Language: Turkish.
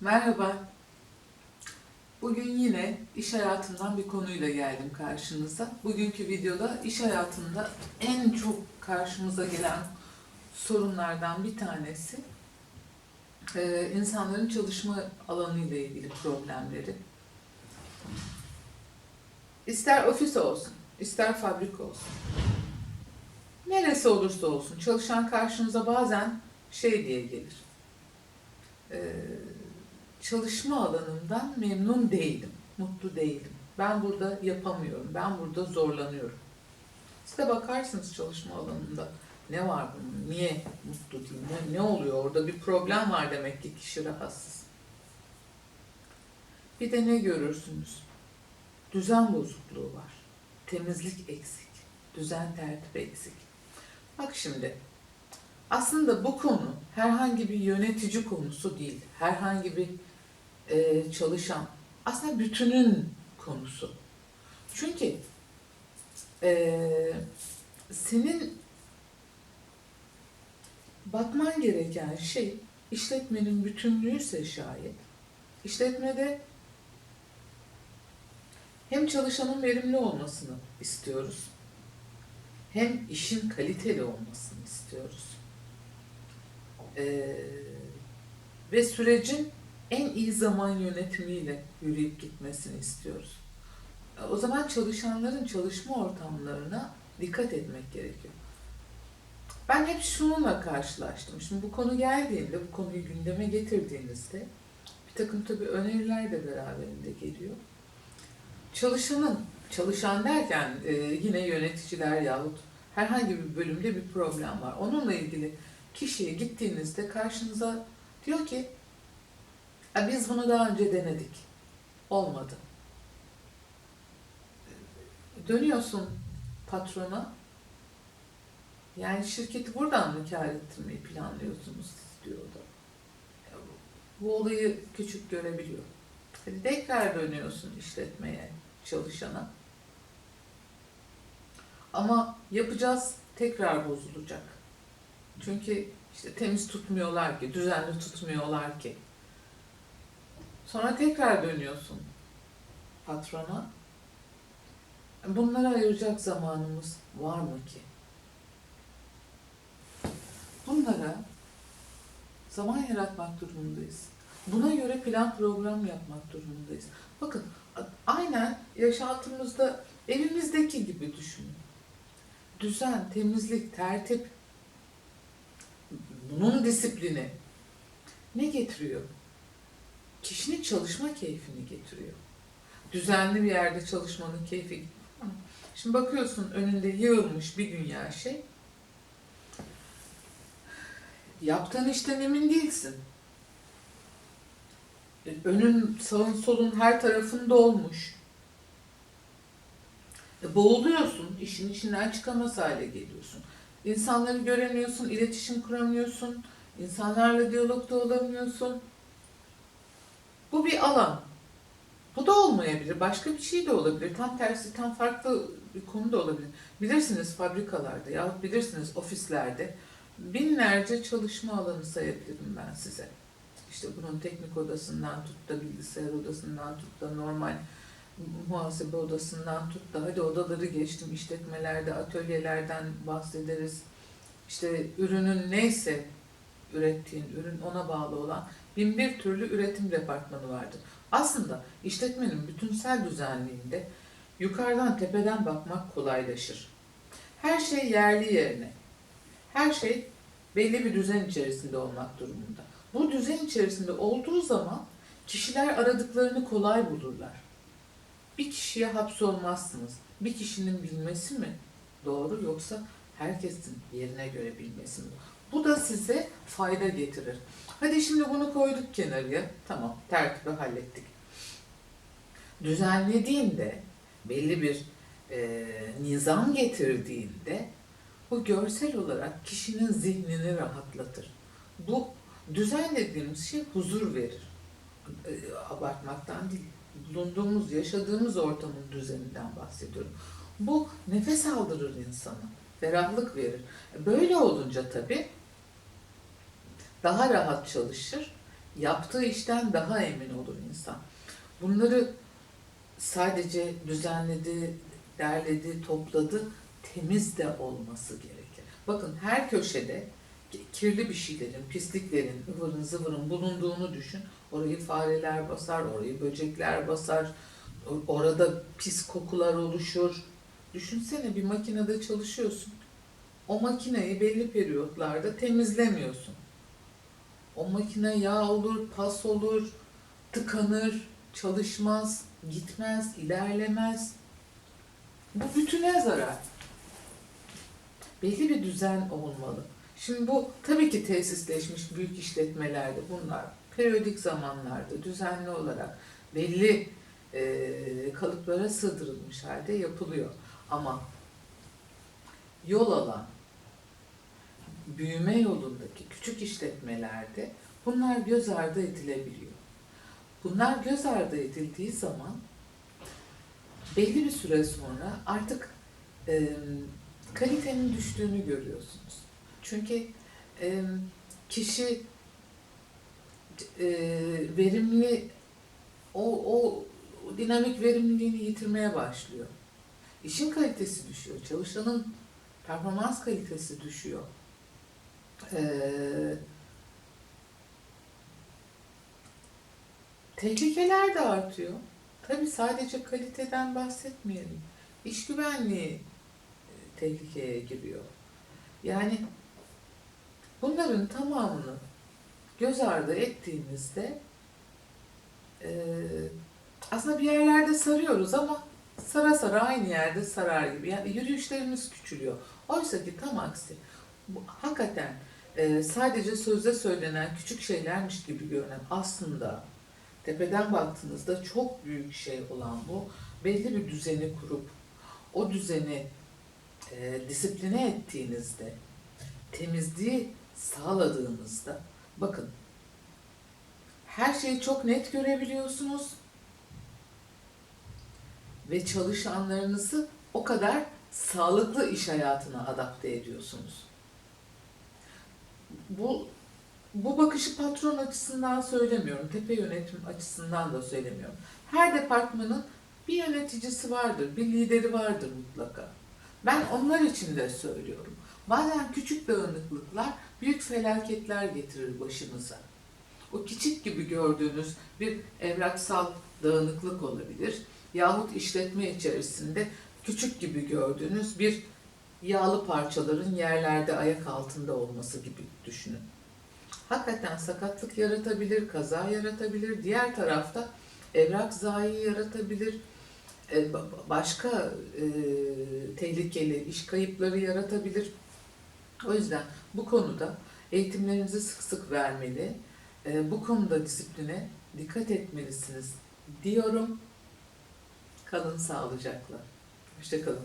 Merhaba. Bugün yine iş hayatından bir konuyla geldim karşınıza. Bugünkü videoda iş hayatında en çok karşımıza gelen sorunlardan bir tanesi e, insanların çalışma alanı ile ilgili problemleri. İster ofis olsun, ister fabrika olsun. Neresi olursa olsun çalışan karşınıza bazen şey diye gelir. Ee, çalışma alanımdan memnun değilim, mutlu değilim. Ben burada yapamıyorum, ben burada zorlanıyorum. Siz de bakarsınız çalışma alanında ne var bunun, niye mutlu değil, ne, oluyor orada bir problem var demek ki kişi rahatsız. Bir de ne görürsünüz? Düzen bozukluğu var, temizlik eksik, düzen tertip eksik. Bak şimdi, aslında bu konu herhangi bir yönetici konusu değil, herhangi bir e, çalışan, aslında bütünün konusu. Çünkü e, senin bakman gereken şey işletmenin bütünlüğüyse şayet, işletmede hem çalışanın verimli olmasını istiyoruz, hem işin kaliteli olmasını istiyoruz. Ee, ve sürecin en iyi zaman yönetimiyle yürüyüp gitmesini istiyoruz. O zaman çalışanların çalışma ortamlarına dikkat etmek gerekiyor. Ben hep şununla karşılaştım. Şimdi bu konu geldiğinde, bu konuyu gündeme getirdiğinizde bir takım tabii öneriler de beraberinde geliyor. Çalışanın, çalışan derken e, yine yöneticiler yahut herhangi bir bölümde bir problem var. Onunla ilgili kişiye gittiğinizde karşınıza diyor ki "Ya biz bunu daha önce denedik. Olmadı. Dönüyorsun patrona. Yani şirketi buradan mı kar ettirmeyi planlıyorsunuz siz diyor o da. Ya bu- Bu olayı küçük görebiliyor. Hadi tekrar dönüyorsun işletmeye, çalışana. Ama yapacağız tekrar bozulacak. Çünkü işte temiz tutmuyorlar ki, düzenli tutmuyorlar ki. Sonra tekrar dönüyorsun patrona. Bunlara ayıracak zamanımız var mı ki? Bunlara zaman yaratmak durumundayız. Buna göre plan program yapmak durumundayız. Bakın aynen yaşantımızda evimizdeki gibi düşünün. Düzen, temizlik, tertip, bunun disiplini ne getiriyor? Kişinin çalışma keyfini getiriyor. Düzenli bir yerde çalışmanın keyfi. Şimdi bakıyorsun önünde yığılmış bir dünya şey. Yaptığın işten emin değilsin. E, Önün, sağın, solun her tarafın dolmuş. E, boğuluyorsun, işin içinden çıkamaz hale geliyorsun. İnsanları göremiyorsun, iletişim kuramıyorsun, insanlarla diyalogda olamıyorsun. Bu bir alan. Bu da olmayabilir, başka bir şey de olabilir. Tam tersi, tam farklı bir konu da olabilir. Bilirsiniz fabrikalarda yahut bilirsiniz ofislerde binlerce çalışma alanı sayabilirim ben size. İşte bunun teknik odasından tut da bilgisayar odasından tut da normal muhasebe odasından tut da hadi odaları geçtim işletmelerde, atölyelerden bahsederiz. İşte ürünün neyse ürettiğin ürün ona bağlı olan bin bir türlü üretim departmanı vardır. Aslında işletmenin bütünsel düzenliğinde yukarıdan tepeden bakmak kolaylaşır. Her şey yerli yerine. Her şey belli bir düzen içerisinde olmak durumunda. Bu düzen içerisinde olduğu zaman kişiler aradıklarını kolay bulurlar. Bir kişiye hapsolmazsınız. Bir kişinin bilmesi mi doğru yoksa herkesin yerine göre bilmesi mi? Bu da size fayda getirir. Hadi şimdi bunu koyduk kenarıya. Tamam, tertibi hallettik. Düzenlediğinde, belli bir e, nizam getirdiğinde bu görsel olarak kişinin zihnini rahatlatır. Bu düzen dediğimiz şey huzur verir. E, abartmaktan değil. Bulunduğumuz, yaşadığımız ortamın düzeninden bahsediyorum. Bu nefes aldırır insana. Ferahlık verir. Böyle olunca tabii daha rahat çalışır yaptığı işten daha emin olur insan. Bunları sadece düzenledi, derledi, topladı, temiz de olması gerekir. Bakın her köşede kirli bir şeylerin, pisliklerin, ıvırın zıvırın bulunduğunu düşün. Orayı fareler basar, orayı böcekler basar, orada pis kokular oluşur. Düşünsene bir makinede çalışıyorsun. O makineyi belli periyotlarda temizlemiyorsun. O makine yağ olur, pas olur, tıkanır, çalışmaz, gitmez, ilerlemez. Bu bütüne zarar. Belli bir düzen olmalı. Şimdi bu tabii ki tesisleşmiş büyük işletmelerde bunlar periyodik zamanlarda düzenli olarak belli e, kalıplara sığdırılmış halde yapılıyor. Ama yol alan, büyüme yolundaki küçük işletmelerde bunlar göz ardı edilebiliyor. Bunlar göz ardı edildiği zaman belli bir süre sonra artık e, kalitenin düştüğünü görüyorsunuz. Çünkü e, kişi e, verimli o, o dinamik verimliliğini yitirmeye başlıyor. İşin kalitesi düşüyor. Çalışanın performans kalitesi düşüyor. Ee, tehlikeler de artıyor. Tabii sadece kaliteden bahsetmeyelim. İş güvenliği e, tehlikeye giriyor. Yani bunların tamamını göz ardı ettiğimizde e, aslında bir yerlerde sarıyoruz ama sara sara aynı yerde sarar gibi. Yani yürüyüşlerimiz küçülüyor. Oysa ki tam aksi. Bu, hakikaten e, sadece sözde söylenen küçük şeylermiş gibi görünen aslında tepeden baktığınızda çok büyük şey olan bu. Belli bir düzeni kurup o düzeni e, disipline ettiğinizde, temizliği sağladığınızda bakın her şeyi çok net görebiliyorsunuz ve çalışanlarınızı o kadar sağlıklı iş hayatına adapte ediyorsunuz. Bu bu bakışı patron açısından söylemiyorum, tepe yönetim açısından da söylemiyorum. Her departmanın bir yöneticisi vardır, bir lideri vardır mutlaka. Ben onlar için de söylüyorum. Bazen küçük dağınıklıklar büyük felaketler getirir başımıza. O küçük gibi gördüğünüz bir evraksal dağınıklık olabilir. Yahut işletme içerisinde küçük gibi gördüğünüz bir yağlı parçaların yerlerde ayak altında olması gibi düşünün. Hakikaten sakatlık yaratabilir, kaza yaratabilir. Diğer tarafta evrak zayi yaratabilir. e, ba- Başka e, tehlikeli iş kayıpları yaratabilir. O yüzden bu konuda eğitimlerinizi sık sık vermeli. E, bu konuda disipline dikkat etmelisiniz diyorum. Kalın sağlıcakla. Hoşçakalın.